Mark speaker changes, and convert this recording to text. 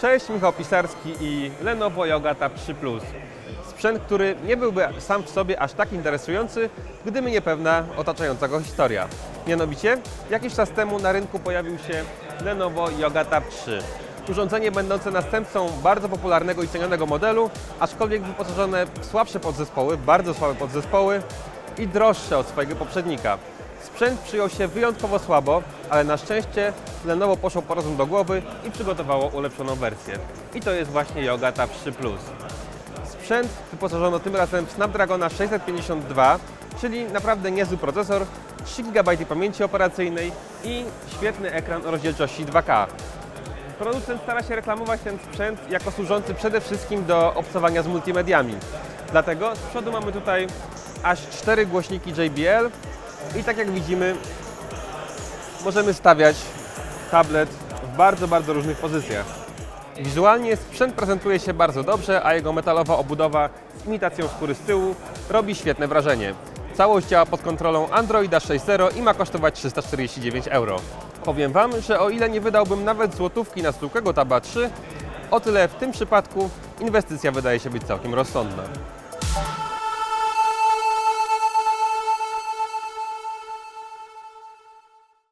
Speaker 1: Cześć, Michał Pisarski i Lenovo Yoga Tab 3 Plus. Sprzęt, który nie byłby sam w sobie aż tak interesujący, gdyby nie pewna otaczająca go historia. Mianowicie, jakiś czas temu na rynku pojawił się Lenovo Yoga Tab 3. Urządzenie będące następcą bardzo popularnego i cenionego modelu, aczkolwiek wyposażone w słabsze podzespoły, bardzo słabe podzespoły i droższe od swojego poprzednika. Sprzęt przyjął się wyjątkowo słabo, ale na szczęście Lenovo poszło po rozum do głowy i przygotowało ulepszoną wersję. I to jest właśnie Yoga Tab 3 Plus. Sprzęt wyposażono tym razem w Snapdragona 652, czyli naprawdę niezły procesor, 3 GB pamięci operacyjnej i świetny ekran o rozdzielczości 2K. Producent stara się reklamować ten sprzęt jako służący przede wszystkim do obcowania z multimediami. Dlatego z przodu mamy tutaj aż cztery głośniki JBL i tak jak widzimy możemy stawiać tablet w bardzo, bardzo różnych pozycjach. Wizualnie sprzęt prezentuje się bardzo dobrze, a jego metalowa obudowa z imitacją skóry z tyłu robi świetne wrażenie. Całość działa pod kontrolą Androida 6.0 i ma kosztować 349 euro. Powiem Wam, że o ile nie wydałbym nawet złotówki na zwykłego Taba 3, o tyle w tym przypadku inwestycja wydaje się być całkiem rozsądna.